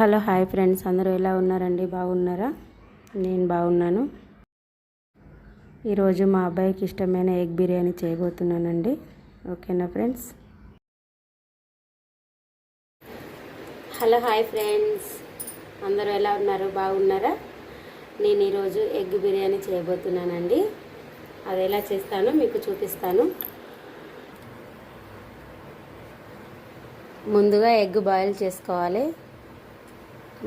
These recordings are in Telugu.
Hello hi friends. అందరూ ఎలా ఉన్నారండి? బాగున్నారా? నేను బాగున్నాను. ఈరోజు మా అబ్బాయికి ఇష్టమైన ఎగ్ బిర్యానీ చేయబోతున్నానండి. ఓకేనా ఫ్రెండ్స్? Hello hi friends. అందరూ ఎలా ఉన్నారు? బాగున్నారా? నేను ఈరోజు ఎగ్ బిర్యానీ చేయబోతున్నానండి. అది ఎలా చేస్తానో మీకు చూపిస్తాను. ముందుగా ఎగ్ బాయిల్ చేసుకోవాలి.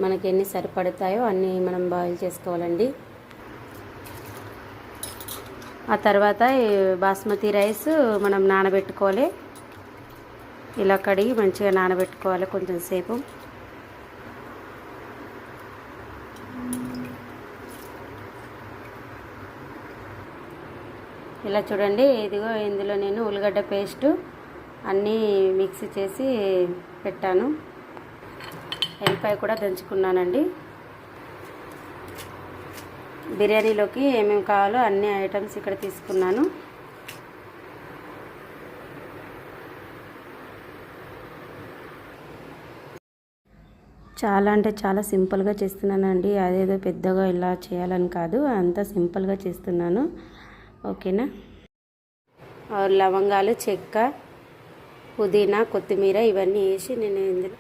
మనకి ఎన్ని సరిపడతాయో అన్నీ మనం బాయిల్ చేసుకోవాలండి. ఆ తర్వాత బాస్మతి రైస్ మనం నానబెట్టుకోవాలి. ఇలా కడిగి మంచిగా నానబెట్టుకోవాలి కొంచెం సేపు. ఇలా చూడండి ఇదిగో ఇందులో నేను ఉల్లిగడ్డ పేస్టు అన్నీ మిక్సీ చేసి పెట్టాను. ఎల్లిపాయ కూడా దంచుకున్నానండి. బిర్యానీలోకి ఏమేమి కావాలో అన్ని ఐటమ్స్ ఇక్కడ తీసుకున్నాను. చాలా అంటే చాలా సింపుల్గా చేస్తున్నానండి. అదేదో పెద్దగా ఇలా చేయాలని కాదు అంత సింపుల్గా చేస్తున్నాను. ఓకేనా? లవంగాలు చెక్క పుదీనా కొత్తిమీర ఇవన్నీ వేసి నేను ఇందులో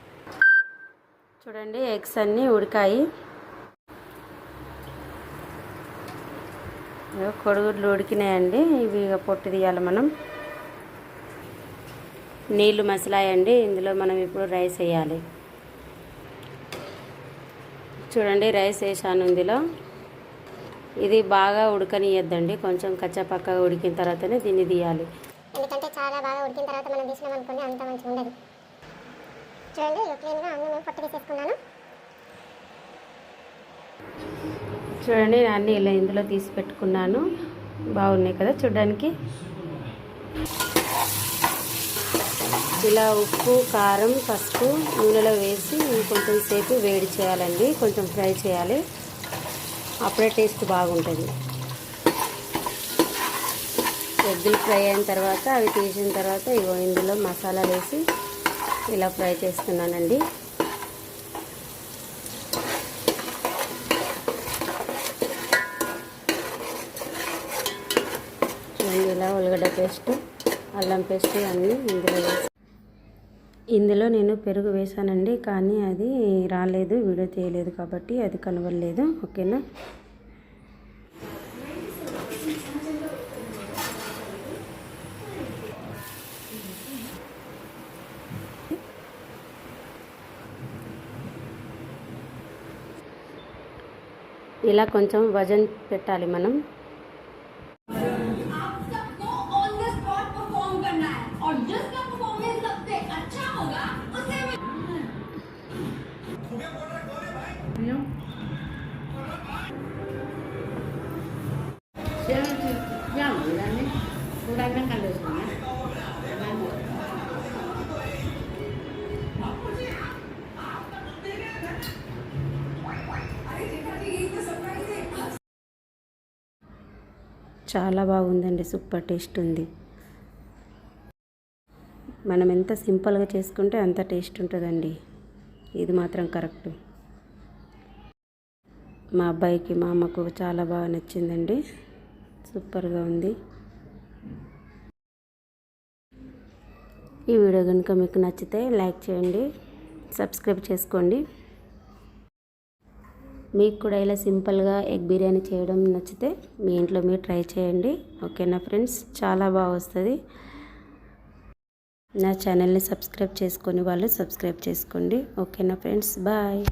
చూడండి ఎగ్స్ అన్నీ ఉడికాయి. కొడుగుడ్లు ఉడికినాయండి ఇవి పొట్టు తీయాలి మనం. నీళ్ళు మసలాయండి ఇందులో మనం ఇప్పుడు రైస్ వేయాలి. చూడండి రైస్ వేసాను ఇందులో. ఇది బాగా ఉడకనియద్దండి కొంచెం కచ్చపక్కగా ఉడికిన తర్వాతనే దీన్ని తీయాలి. ఎందుకంటే చాలా బాగా ఉడికిన తర్వాత మనం తీసినాం అనుకోండి అంత మంచిగా ఉండదు చూడండి క్లీన్గా అన్నీ పొట్టు తీసేసుకున్నాను. చూడండి అన్నీ ఇలా ఇందులో తీసి పెట్టుకున్నాను. బాగున్నాయి కదా చూడడానికి. ఇలా ఉప్పు కారం పసుపు నూనెలో వేసి కొంచెం సేపు వేడి చేయాలండి. కొంచెం ఫ్రై చేయాలి. అప్పుడే టేస్ట్ బాగుంటుంది. ఎగ్గులు ఫ్రై అయిన తర్వాత అవి తీసిన తర్వాత ఇగో ఇందులో మసాలాలు వేసి ఇలా ఫ్రై చేస్తున్నానండి. చూడండి ఇలా ఉల్లిగడ్డ పేస్ట్ అల్లం పేస్ట్ అన్నీ ఇందులో ఇందులో నేను పెరుగు వేసానండి కానీ అది రాలేదు వీడియో తీయలేదు కాబట్టి అది కనవలేదు ఓకేనా? ఇలా కొంచెం వజన్ పెట్టాలి మనం. చూడండి కలిసి చాలా బాగుందండి సూపర్ టేస్ట్ ఉంది. మనం ఎంత సింపుల్గా చేసుకుంటే అంత టేస్ట్ ఉంటుందండి. ఇది మాత్రం కరెక్ట్. మా అబ్బాయికి మా అమ్మకు చాలా బాగా నచ్చిందండి. సూపర్గా ఉంది. ఈ వీడియో కనుక మీకు నచ్చితే లైక్ చేయండి సబ్స్క్రైబ్ చేసుకోండి. మీకు కూడా ఇలా సింపుల్గా ఎగ్ బిర్యానీ చేయడం నచ్చితే మీ ఇంట్లో మీరు ట్రై చేయండి. ఓకేనా ఫ్రెండ్స్? చాలా బాగా వస్తుంది. నా ఛానల్ని సబ్స్క్రైబ్ చేసుకొని వాళ్ళు సబ్స్క్రైబ్ చేసుకోండి. ఓకేనా ఫ్రెండ్స్? బాయ్.